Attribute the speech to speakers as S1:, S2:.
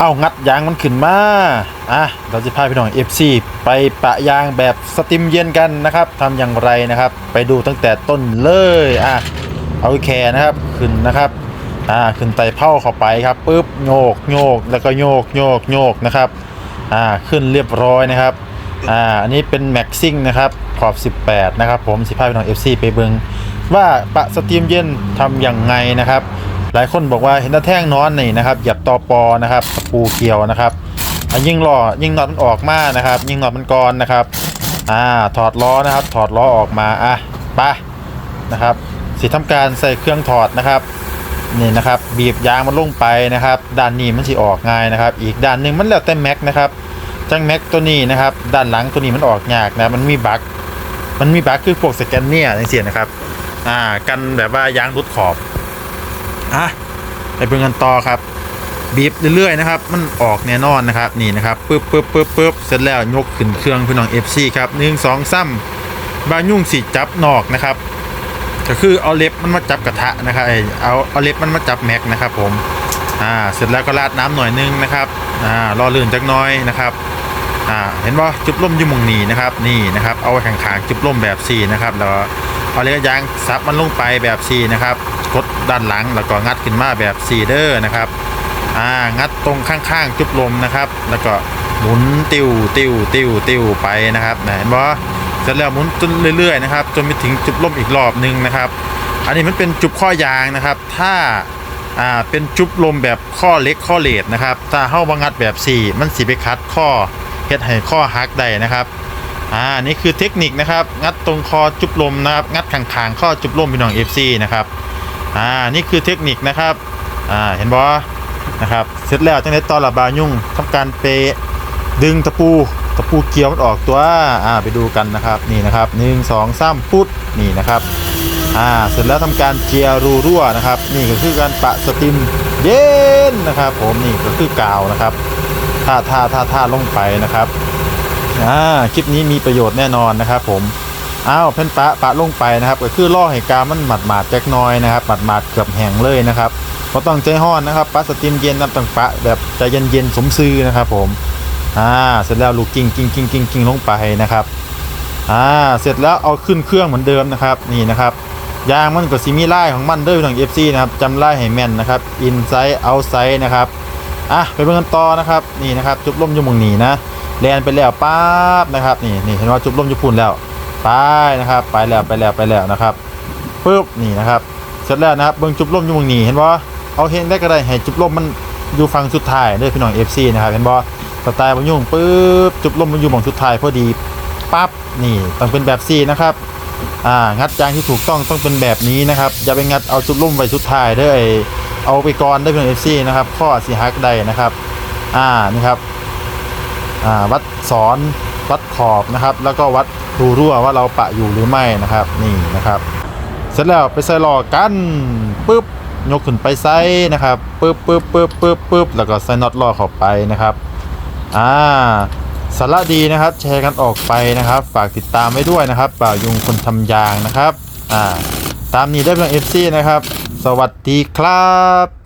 S1: เอางัดยางมันขึ้นมา อะ เราจะพาพี่น้อง FC ไปปะยางแบบสติมเย็นกันนะครับทำอย่างไรนะครับ ไปดูตั้งแต่ต้นเลย อะ เอาแคนะครับ ขึ้นนะครับ อ่า ขึ้นไต่เผ้าเข้าไปครับปุ๊บโยกโยกแล้วก็โยกโยกโยกนะครับ อ่า ขึ้นเรียบร้อยนะครับ อ่า อันนี้เป็นแม็กซิ่งนะครับขอบ 18 นะครับ ผมสิพาพี่น้อง FC ไปเบิงว่าปะสตรีมเย็นทำอย่างไงนะครับ ลายคนบอกว่าเห็นตาแท่งนอนนี่นะครับหยับตอปอนะครับตะปูเกี่ยวนะครับยิ่งล้อยิ่งน็อตมันออกมานะครับ ยิ่งน็อตมันกรนะครับอ่าถอดล้อนะครับ ถอดล้อออกมาอะไปนะครับสิทำการใส่เครื่องถอดนะครับนี่นะครับบีบยางมันลงไปนะครับ ด้านนี้มันสิออกง่ายนะครับ อีกด้านหนึ่งมันแล้วแต่แม็กนะครับจังแม็กตัวนี้นะครับ ด้านหลังตัวนี้มันออกยากนะมันมีบั๊กมันมีบั๊กคือพวกสแกนเนียอย่างเสียนะครับ อ่ากันแบบว่ายางรุดขอบ อะไปเบิ่งกันต่อครับบีบเรื่อยๆนะครับ มันออกแน่นอนนะครับนี่นะครับปึ๊บปึ๊บปึ๊บปึ๊บเสร็จแล้วยกขึ้นเครื่องพี่น้อง FC ครับหนึ่งสองซ้ำบายุ่งสีจับนอกนะครับ ก็คือเอาเล็บมันมาจับกระทะนะครับเอ้ยเอาเอาเล็บมันมาจับแม็กนะครับ ผมอ่าเสร็จแล้วก็ราดน้ำหน่อยนึงนะครับอ่ารอลื่นจักน้อยนะครับอ่าเห็นว่าจุบล่มยุ่มองนีนะครับนี่นะครับ เอาไว้ข้างๆจุบล่มแบบซีนะครับแล้วเอาเล็กยางซับมันลงไปแบบซีนะครับ กดด้านหลัง แล้วก็งัดขึ้นมาแบบซีเดอร์นะครับอ่างัดตรงข้างๆ จุบลมนะครับ แล้วก็หมุนติวติวติวติวไปนะครับเห็นบ่เสร็จแล้วหมุนจนเรื่อยๆนะครับจนไปถึงจุบลมอีกรอบหนึงนะครับ อันนี้มันเป็นจุบข้อยางนะครับ ถ้าอ่าเป็นจุบลมแบบข้อเล็กข้อเลดนะครับ ถ้าเฮ้าบังัดแบบ4มันสีไปคัดข้อเฮ็ดให้ข้อหักได้นะครับอ่านี่คือเทคนิคนะครับ งัดตรงคอจุบลมนะครับ งัดข้างๆข้อจุบลมพี่น้อง FC นะครับ อ่านี่คือเทคนิคนะครับอ่าเห็นบ่นะครับเสร็จแล้วจังได้ต่อระบายุ่งทำการเปดึงตะปูตะปูเกี่ยวมันออกตัวอ่าไปดูกันนะครับนี่นะครับหนึ่งสองสามปุ๊ดนี่นะครับอ่าเสร็จแล้วทำการเจียรูรั่วนะครับ นี่ก็คือการปะสติมเย็นนะครับ ผมนี่ก็คือกาวนะครับท่าท่าท่าท่าลงไปนะครับอ่าคลิปนี้มีประโยชน์แน่นอนนะครับ ผม อ้าวเพ่นปะปะลงไปนะครับก็คือล่อให้กามันหมาดหมาดๆจักหน้อยนะครับหมาดหมาดเกือบแห้งเลยนะครับก็ต้องใจห้อนนะครับปะสติมเย็นน้ำตังปะแบบใจเย็นเย็นๆสมซื่อนะครับผมอ่าเสร็จแล้วลูกกิ้งกิ้งกิ้งกิ้งกิ้งลงไปนะครับอ่าเสร็จแล้วเอาขึ้นเครื่องเหมือนเดิมนะครับนี่นะครับยางมันก็สีมีไลายของมันด้วยทาง FC นะครับจำไลายให้แม่นนะครับ inside outside นะครับอะไปเบิ่งกันต่อนะครับนี่นะครับจุบล่มอยมหมองนีนะแลนไปแล้วป๊าบนะครับนี่นี่เห็นว่าจุบล่มอยู่พุ่นแล้ว ไปนะครับ ไปแล้วไปแล้วไปแล้วนะครับปึ๊บนี่นะครับ เสร็จแล้วนะครับเบิ่งจุบล่มอยู่มองหนีเห็นบ่เอาเห็นได้ก็ได้ให้จุบล่มมันอยู่ฝั่งสุดท้ายด้อพี่น้อง FC นะครับเห็นบ่สไตล์บ่ยุ่งปึ๊บจุบล่มมันอยู่หมองสุดท้ายพอดีปั๊บนี่ต้องเป็นแบบซีนะครับอ่างัดยางที่ถูกต้องต้องเป็นแบบนี้นะครับอย่าไปงัดเอาจุดลุ่มไว้สุดท้ายเด้อไอเอาไปก่อนได้เพียงเอฟซีนะครับข้อสีฮักได้นะครับอ่านี่ครับอ่าวัดสอนวัดขอบนะครับ แล้วก็วัด รูรั่วว่าเราปะอยู่หรือไม่นะครับนี่นะครับ เสร็จแล้วไปใส่หลอกันปุ๊บยกขึ้นไปไซนะครับปุ๊บปุ๊บปุ๊บปุ๊บปุ๊บแล้วก็ใส่น็อตล่อเข้าไปนะครับอ่าสาระดีนะครับ แชร์กันออกไปนะครับ ฝากติดตามไว้ด้วยนะครับบ่าวยุงคนทำยางนะครับอ่าตามนี้ได้เพียงเอฟซีนะครับ สวัสดีครับ